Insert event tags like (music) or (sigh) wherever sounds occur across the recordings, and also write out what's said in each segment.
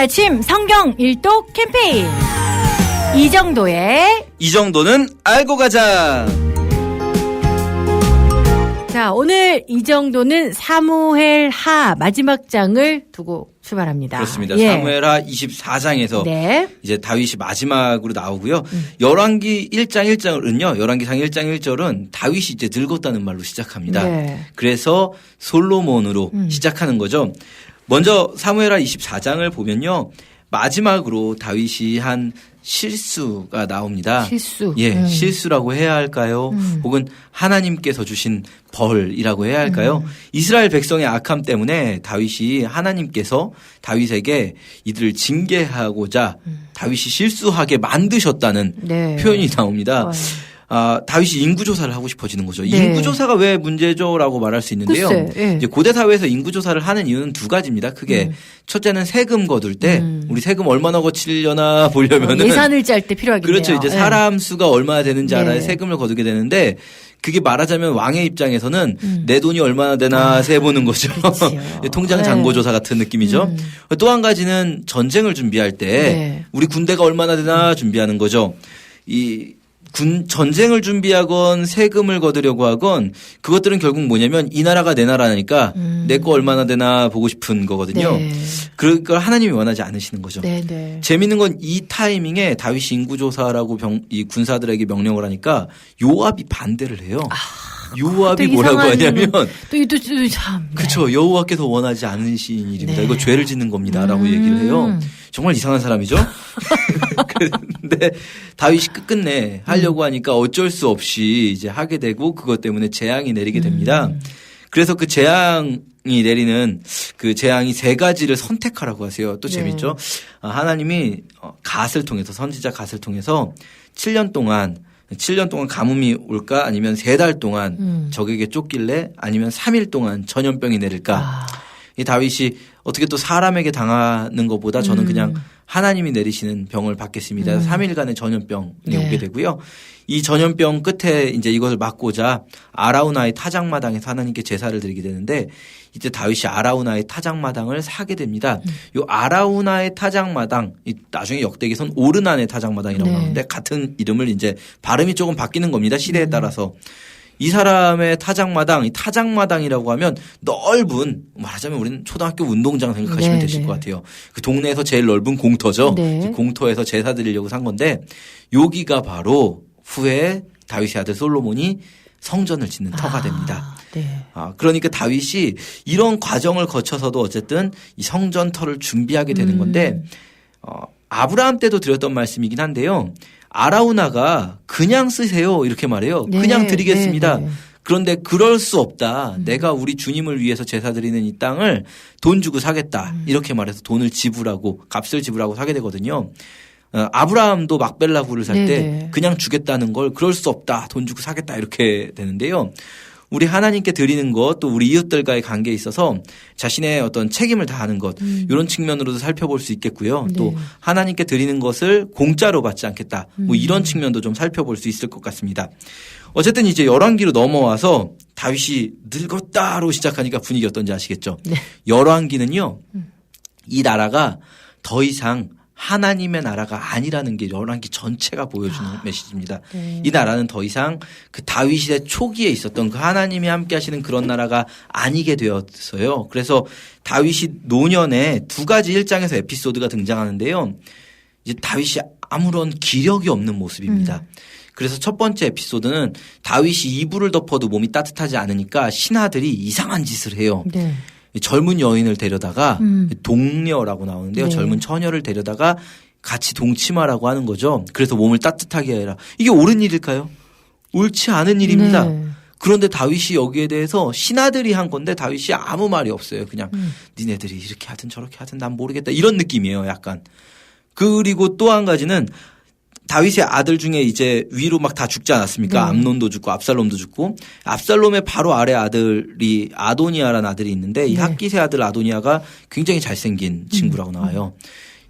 아침 성경 일독 캠페인 이 정도의 이 정도는 알고 가자. 자 오늘 이 정도는 사무엘 하 마지막 장을 두고 출발합니다. 그렇습니다. 예. 사무엘하 24장에서 네. 이제 다윗이 마지막으로 나오고요. 열왕기 1장 1절은요. 열왕기상 1장 1절은 다윗이 이제 늙었다는 말로 시작합니다. 네. 그래서 솔로몬으로 시작하는 거죠. 먼저 사무엘하 24장을 보면요. 마지막으로 다윗이 한 실수가 나옵니다. 실수. 예, 음. 실수라고 해야 할까요? 혹은 하나님께서 주신 벌이라고 해야 할까요? 음. 이스라엘 백성의 악함 때문에 다윗이 하나님께서 다윗에게 이들을 징계하고자 다윗이 실수하게 만드셨다는 음. 네. 표현이 나옵니다. 어. 아, 다윗이 인구조사를 하고 싶어지는 거죠. 네. 인구조사가 왜 문제죠라고 말할 수 있는데요. 글쎄, 예. 이제 고대 사회에서 인구조사를 하는 이유는 두 가지입니다. 크게 첫째는 세금 거둘 때 우리 세금 얼마나 거치려나 (laughs) 보려면은 음. 예산을 짤 때 필요하겠네요. 그렇죠. 이제 예. 사람 수가 얼마나 되는지 네. 알아야 세금을 거두게 되는데 그게 말하자면 왕의 입장에서는 음. 내 돈이 얼마나 되나 (laughs) 세보는 거죠. (laughs) 통장 네. 잔고 조사 같은 느낌이죠. 또 한 가지는 전쟁을 준비할 때 네. 우리 군대가 얼마나 되나 준비하는 거죠. 이 군 전쟁을 준비하건 세금을 거두려고 하건 그것들은 결국 뭐냐면 이 나라가 내 나라니까 내거 얼마나 되나 보고 싶은 거거든요. 음. 네. 그걸 하나님이 원하지 않으시는 거죠. 네, 네. 재밌는 건 이 타이밍에 다윗이 인구조사라고 병, 이 군사들에게 명령을 하니까 요압이 반대를 해요. 요압이 뭐라고 하냐면 또 이도 또 참. 네. 그쵸 여호와께서 원하지 않으신 일입니다. 네. 이거 죄를 짓는 겁니다라고 음. 얘기를 해요. 정말 이상한 사람이죠. (laughs) 근데 다윗이 끝끝내 하려고 하니까 어쩔 수 없이 이제 하게 되고 그것 때문에 재앙이 내리게 됩니다. 음. 그래서 그 재앙이 내리는 그 재앙이 세 가지를 선택하라고 하세요. 또 네. 재밌죠. 아, 하나님이 어, 갓을 통해서 선지자 갓을 통해서 7년 동안 7년 동안 가뭄이 올까? 아니면 세달 동안 음. 적에게 쫓길래? 아니면 3일 동안 전염병이 내릴까? 아, 이 다윗이 어떻게 또 사람에게 당하는 것보다 저는 음. 그냥 하나님이 내리시는 병을 받겠습니다. 3일간의 전염병이 네. 오게 되고요. 이 전염병 끝에 이제 이것을 막고자 아라우나의 타작마당에서 하나님께 제사를 드리게 되는데 이제 다윗이 아라우나의 타작마당을 사게 됩니다. 음. 요 아라우나의 타작마당 이 나중에 역대기선 오르난의 타작마당이라고 네. 나오는데 같은 이름을 이제 발음이 조금 바뀌는 겁니다. 시대에 음. 따라서. 이 사람의 타작마당, 이 타작마당이라고 하면 넓은 말하자면 우리는 초등학교 운동장 생각하시면 네, 되실 네. 것 같아요. 그 동네에서 제일 넓은 공터죠. 네. 그 공터에서 제사 드리려고 산 건데 여기가 바로 후에 다윗의 아들 솔로몬이 성전을 짓는 터가 됩니다. 네. 아, 그러니까 다윗이 이런 과정을 거쳐서도 어쨌든 이 성전터를 준비하게 되는 음. 건데 어, 아브라함 때도 드렸던 말씀이긴 한데요. 아라우나가 그냥 쓰세요 이렇게 말해요. 네, 그냥 드리겠습니다. 네, 네. 그런데 그럴 수 없다. 음. 내가 우리 주님을 위해서 제사 드리는 이 땅을 돈 주고 사겠다. 음. 이렇게 말해서 돈을 지불하고 값을 지불하고 사게 되거든요. 어, 아브라함도 막벨라 굴을 살때 네네. 그냥 주겠다는 걸 그럴 수 없다. 돈 주고 사겠다. 이렇게 되는데요. 우리 하나님께 드리는 것 또 우리 이웃들과의 관계에 있어서 자신의 어떤 책임을 다하는 것 이런 측면으로도 살펴볼 수 있겠고요. 또 음. 네. 하나님께 드리는 것을 공짜로 받지 않겠다. 뭐 음. 이런 측면도 좀 살펴볼 수 있을 것 같습니다. 어쨌든 이제 열왕기로 넘어와서 다윗이 늙었다로 시작하니까 분위기 어떤지 아시겠죠? 네. 열왕기는요. 이 나라가 더 이상 하나님의 나라가 아니라는 게 열왕기 전체가 보여주는 메시지입니다. 네. 이 나라는 더 이상 그 다윗 시대 초기에 있었던 그 하나님이 함께 하시는 그런 나라가 아니게 되었어요. 그래서 다윗이 노년에 두 가지 일장에서 에피소드가 등장하는데요. 이제 다윗이 아무런 기력이 없는 모습입니다. 그래서 첫 번째 에피소드는 다윗이 이불을 덮어도 몸이 따뜻하지 않으니까 신하들이 이상한 짓을 해요. 네. 이 젊은 여인을 데려다가 음. 동녀라고 나오는데요. 네. 젊은 처녀를 데려다가 같이 동침하라고 하는 거죠. 그래서 몸을 따뜻하게 해라. 이게 옳은 일일까요? 옳지 않은 일입니다. 네. 그런데 다윗이 여기에 대해서 신하들이 한 건데 다윗이 아무 말이 없어요. 그냥 음. 니네들이 이렇게 하든 저렇게 하든 난 모르겠다 이런 느낌이에요. 약간 그리고 또 한 가지는 다윗의 아들 중에 이제 위로 막 다 죽지 않았습니까? 네. 암논도 죽고 압살롬도 죽고 압살롬의 바로 아래 아들이 아도니아라는 아들이 있는데 이 네. 학기세 아들 아도니아가 굉장히 잘생긴 친구라고 나와요.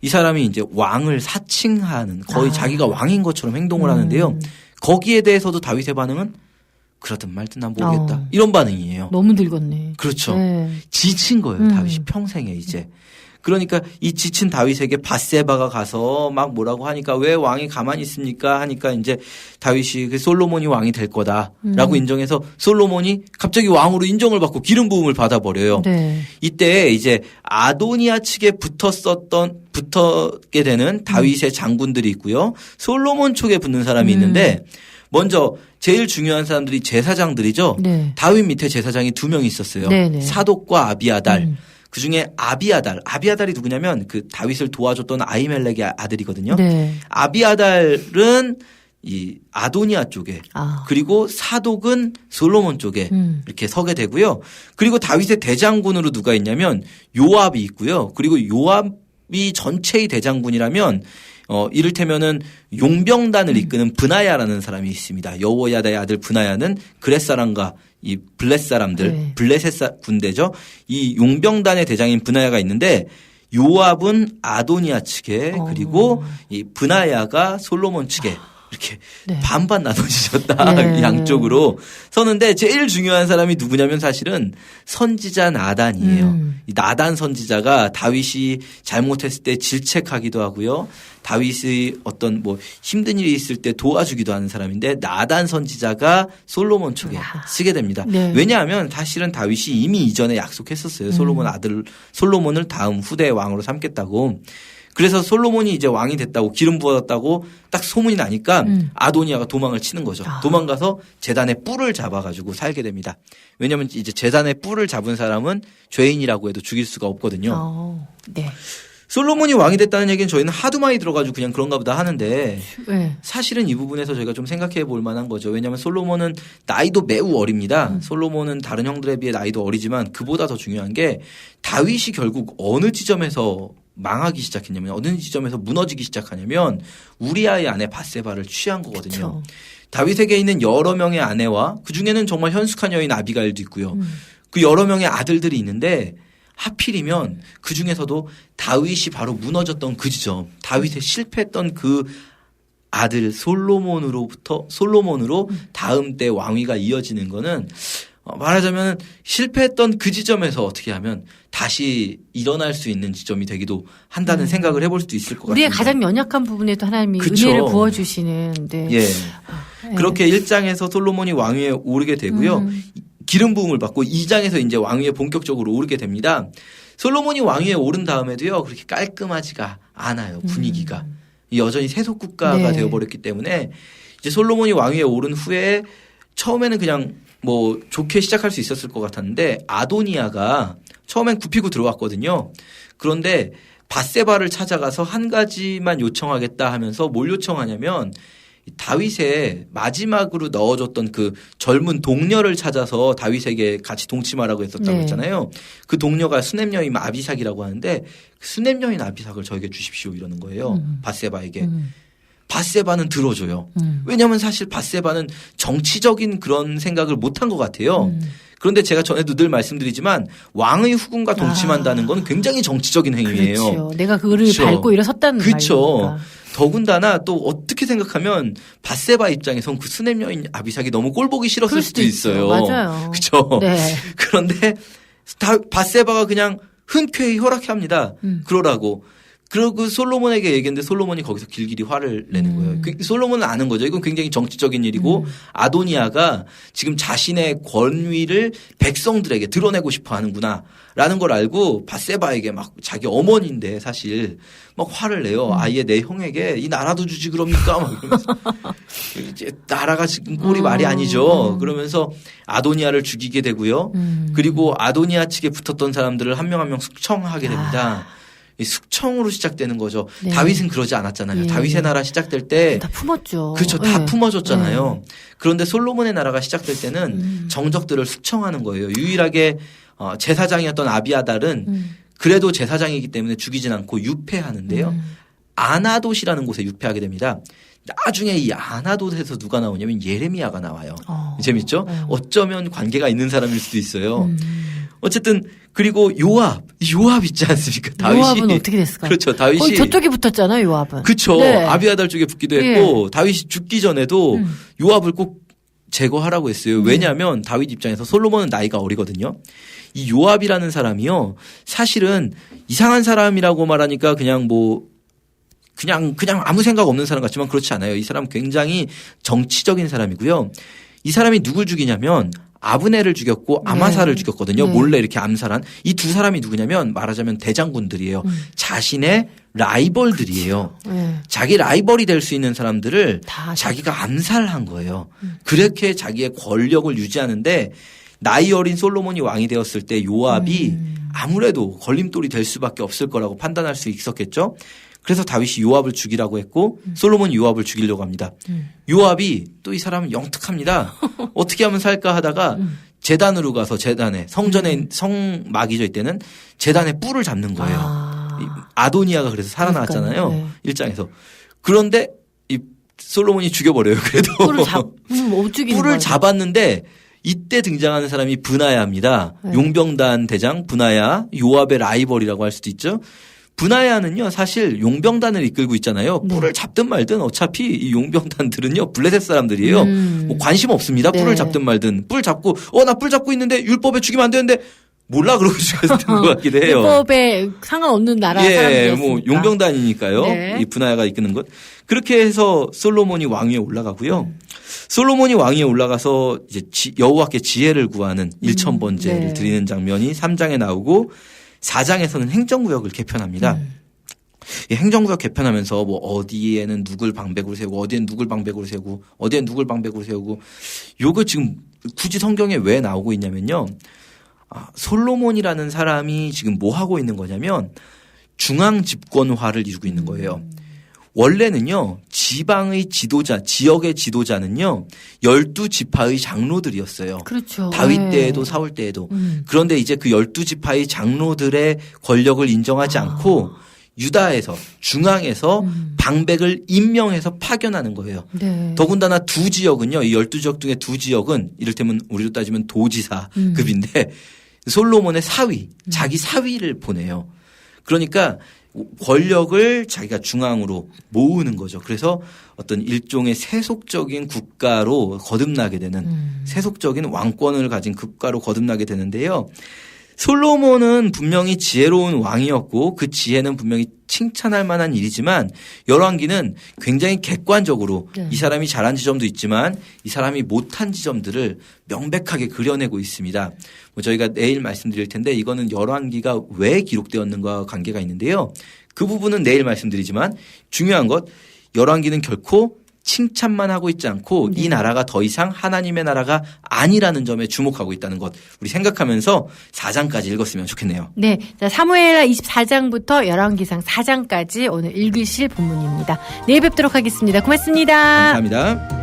이 사람이 이제 왕을 사칭하는 거의 아. 자기가 왕인 것처럼 행동을 하는데요. 음. 거기에 대해서도 다윗의 반응은 그러든 말든 난 모르겠다. 어. 이런 반응이에요. 너무 늙었네. 그렇죠. 네. 지친 거예요. 음. 다윗이 평생에 이제. 그러니까 이 지친 다윗에게 바세바가 가서 막 뭐라고 하니까 왜 왕이 가만히 있습니까? 하니까 이제 다윗이 그 솔로몬이 왕이 될 거다라고 인정해서 솔로몬이 갑자기 왕으로 인정을 받고 기름 부음을 받아 버려요. 네. 이때 이제 아도니아 측에 붙었었던 붙었게 되는 다윗의 장군들이 있고요. 솔로몬 쪽에 붙는 사람이 있는데 먼저 제일 중요한 사람들이 제사장들이죠. 네. 다윗 밑에 제사장이 두 명 있었어요. 네네. 사독과 아비아달. 음. 그 중에 아비아달. 아비아달이 누구냐면 그 다윗을 도와줬던 아이멜렉의 아들이거든요. 네. 아비아달은 이 아도니아 쪽에 아. 그리고 사독은 솔로몬 쪽에 음. 이렇게 서게 되고요. 그리고 다윗의 대장군으로 누가 있냐면 요압이 있고요. 그리고 요압이 전체의 대장군이라면 어 이를테면은 용병단을 이끄는 브나야라는 사람이 있습니다. 여호야다의 아들 브나야는 그렛 사람과 이 블렛 사람들 네. 블렛의 사- 군대죠. 이 용병단의 대장인 브나야가 있는데 요압은 아도니아 측에 어. 그리고 이 브나야가 솔로몬 측에 이렇게 네. 반반 나눠지셨다 네. (laughs) 양쪽으로 서는데 제일 중요한 사람이 누구냐면 사실은 선지자 나단이에요. 음. 이 나단 선지자가 다윗이 잘못했을 때 질책하기도 하고요. 다윗의 어떤 뭐 힘든 일이 있을 때 도와주기도 하는 사람인데 나단 선지자가 솔로몬 쪽에 야. 쓰게 됩니다. 네. 왜냐하면 사실은 다윗이 이미 이전에 약속했었어요. 솔로몬 음. 아들 솔로몬을 다음 후대의 왕으로 삼겠다고. 그래서 솔로몬이 이제 왕이 됐다고 기름 부었다고 딱 소문이 나니까 음. 아도니아가 도망을 치는 거죠. 아. 도망가서 재단의 뿔을 잡아가지고 살게 됩니다. 왜냐하면 이제 재단의 뿔을 잡은 사람은 죄인이라고 해도 죽일 수가 없거든요. 어. 네. 솔로몬이 왕이 됐다는 얘기는 저희는 하도 많이 들어가지고 그냥 그런가 보다 하는데 네. 사실은 이 부분에서 저희가 좀 생각해 볼 만한 거죠. 왜냐하면 솔로몬은 나이도 매우 어립니다. 음. 솔로몬은 다른 형들에 비해 나이도 어리지만 그보다 더 중요한 게 다윗이 결국 어느 지점에서 망하기 시작했냐면 어느 지점에서 무너지기 시작하냐면 우리아의 아내 바세바를 취한 거거든요. 다윗에게 있는 여러 명의 아내와 그 중에는 정말 현숙한 여인 아비가일도 있고요. 음. 그 여러 명의 아들들이 있는데 하필이면 그 중에서도 다윗이 바로 무너졌던 그 지점, 다윗의 실패했던 그 아들 솔로몬으로부터 솔로몬으로 다음 때 왕위가 이어지는 거는 어, 말하자면 실패했던 그 지점에서 어떻게 하면 다시 일어날 수 있는 지점이 되기도 한다는 생각을 해볼 수도 있을 것 같습니다. 우리의 가장 연약한 부분에도 하나님이 그쵸. 은혜를 부어주시는. 네. 예. 네. 그렇게 1장에서 솔로몬이 왕위에 오르게 되고요. 음. 기름 부음을 받고 2장에서 이제 왕위에 본격적으로 오르게 됩니다. 솔로몬이 왕위에 오른 다음에도요. 그렇게 깔끔하지가 않아요. 분위기가. 여전히 세속 국가가 음. 네. 되어 버렸기 때문에 이제 솔로몬이 왕위에 오른 후에 처음에는 그냥 뭐 좋게 시작할 수 있었을 것 같았는데 아도니아가 처음엔 굽히고 들어왔거든요. 그런데 바세바를 찾아가서 한 가지만 요청하겠다 하면서 뭘 요청하냐면 이 다윗의 마지막으로 넣어줬던 그 젊은 동료를 찾아서 다윗에게 같이 동침하라고 했었다고 네. 했잖아요. 그 동료가 수냄 여인 아비삭이라고 하는데 그 수냄 여인 아비삭을 저에게 주십시오 이러는 거예요. 음. 바세바에게. 음. 바세바는 들어줘요. 음. 왜냐하면 사실 바세바는 정치적인 그런 생각을 못한 것 같아요. 음. 그런데 제가 전에도 늘 말씀드리지만 왕의 후궁과 동침한다는 건 굉장히 정치적인 행위예요. 그렇죠. 내가 그를 그렇죠. 밟고 일어섰다는 그쵸. 말이니까. 더군다나 또 어떻게 생각하면 바세바 입장에선 그 수냄 여인 아비삭이 너무 꼴 보기 싫었을 그럴 수도 수도 있어요. 맞아요. 그렇죠. 네. (laughs) 그런데 다 바세바가 그냥 흔쾌히 허락해 합니다. 음. 그러라고. 그리고 솔로몬에게 얘기했는데 솔로몬이 거기서 길길이 화를 내는 음. 거예요. 그 솔로몬은 아는 거죠. 이건 굉장히 정치적인 일이고 아도니아가 지금 자신의 권위를 백성들에게 드러내고 싶어 하는구나. 라는 걸 알고 바세바에게 막 자기 어머니인데 사실 막 화를 내요. 음. 아예 내 형에게 이 나라도 주지 그럽니까? 막 이러면서 (laughs) 이제 나라가 지금 꼴이 말이 아니죠. 음. 그러면서 아도니아를 죽이게 되고요. 음. 그리고 아도니아 측에 붙었던 사람들을 한 명 한명 숙청하게 됩니다. 숙청으로 시작되는 거죠. 네. 다윗은 그러지 않았잖아요. 예. 다윗의 나라 시작될 때 다 품었죠. 그렇죠. 다 네. 품어줬잖아요. 그런데 솔로몬의 나라가 시작될 때는 음. 정적들을 숙청하는 거예요. 유일하게 어, 제사장이었던 아비아달은 음. 그래도 제사장이기 때문에 죽이진 않고 유폐하는데요. 음. 아나돗이라는 곳에 유폐하게 됩니다. 나중에 이 아나돗에서 누가 나오냐면 예레미야가 나와요. 어. 재밌죠? 어. 어쩌면 관계가 있는 사람일 수도 있어요. 음. 어쨌든 그리고 요압, 요압 있지 않습니까? 다윗이 요압은 어떻게 됐을까? 그렇죠. 다윗이 저쪽에 붙었잖아요, 요압은. 그쵸. 네. 아비아달 쪽에 붙기도 했고 다윗이 죽기 전에도 음. 요압을 꼭 제거하라고 했어요. 왜냐하면 다윗 입장에서 솔로몬은 나이가 어리거든요. 이 요압이라는 사람이요. 사실은 이상한 사람이라고 말하니까 그냥 뭐 그냥 그냥 아무 생각 없는 사람 같지만 그렇지 않아요. 이 사람 굉장히 정치적인 사람이고요. 이 사람이 누굴 죽이냐면 아브네를 죽였고 아마사를 네. 죽였거든요. 네. 몰래 이렇게 암살한 이 두 사람이 누구냐면 말하자면 대장군들이에요. 음. 자신의 라이벌들이에요. 네. 자기 라이벌이 될 수 있는 사람들을 다 자기가 암살한 거예요. 음. 그렇게 자기의 권력을 유지하는데 나이 어린 솔로몬이 왕이 되었을 때 요압이 음. 아무래도 걸림돌이 될 수밖에 없을 거라고 판단할 수 있었겠죠. 그래서 다윗이 요압을 죽이라고 했고 솔로몬이 요압을 죽이려고 합니다. 음. 요압이 또 이 사람은 영특합니다. (laughs) 어떻게 하면 살까 하다가 음. 재단으로 가서 재단에 성전에 성막이죠 이때는 재단에 뿔을 잡는 거예요. 아. 이 아도니아가 그래서. 그러니까요. 네. 일장에서. 그런데 이 솔로몬이 죽여버려요. 그래도 뿔을 잡, 음, 뿔을. 잡았는데 이때 등장하는 사람이 분하야입니다. 네. 용병단 대장 분하야 요압의 라이벌이라고 할 수도 있죠. 분하야는요 사실 용병단을 이끌고 있잖아요. 네. 뿔을 잡든 말든 어차피 이 용병단들은요 블레셋 사람들이에요. 음. 뭐 관심 없습니다. 네. 뿔을 잡든 말든 뿔 잡고 어 나 뿔 잡고 있는데 율법에 죽이면 안 되는데 몰라 그러고 죽였던 (laughs) 것 같기도 해요. 율법에 상관없는 나라 예, 사람들이었으니까. 뭐 용병단이니까요. 네. 이 분하야가 이끄는 것. 그렇게 해서 솔로몬이 왕위에 올라가고요. 음. 솔로몬이 왕위에 올라가서 이제 지- 여호와께 지혜를 구하는 일천 번제를 네. 드리는 장면이 3장에 나오고 4장에서는 행정구역을 개편합니다. 음. 이 행정구역 개편하면서 뭐 어디에는 누굴 방백으로 세우고 어디엔 누굴 방백으로 세우고 어디엔 누굴 방백으로 세우고 요거 지금 굳이 성경에 왜 나오고 있냐면요. 아, 솔로몬이라는 사람이 지금 뭐 하고 있는 거냐면 중앙 집권화를 이루고 있는 거예요. 원래는요, 지방의 지도자, 지역의 지도자는요, 열두 지파의 장로들이었어요. 그렇죠. 다윗 네. 때에도 사울 때에도. 음. 그런데 이제 그 열두 지파의 장로들의 권력을 인정하지 아. 않고 유다에서 중앙에서 음. 방백을 임명해서 파견하는 거예요. 네. 더군다나 두 지역은요, 이 열두 지역 중에 두 지역은 이를테면 우리로 따지면 도지사 급인데 솔로몬의 사위, 자기 사위를 보내요. 그러니까 권력을 자기가 중앙으로 모으는 거죠. 그래서 어떤 일종의 세속적인 국가로 거듭나게 되는 음. 세속적인 왕권을 가진 국가로 거듭나게 되는데요. 솔로몬은 분명히 지혜로운 왕이었고 그 지혜는 분명히 칭찬할 만한 일이지만 열왕기는 굉장히 객관적으로 네. 이 사람이 잘한 지점도 있지만 이 사람이 못한 지점들을 명백하게 그려내고 있습니다. 뭐 저희가 내일 말씀드릴 텐데 이거는 열왕기가 왜 기록되었는가와 관계가 있는데요. 그 부분은 내일 말씀드리지만 중요한 것 열왕기는 결코 칭찬만 하고 있지 않고 네. 이 나라가 더 이상 하나님의 나라가 아니라는 점에 주목하고 있다는 것 우리 생각하면서 4장까지 읽었으면 좋겠네요. 네. 자, 사무엘라 24장부터 열왕기상 4장까지 오늘 읽으실 본문입니다. 내일 뵙도록 하겠습니다. 고맙습니다. 감사합니다.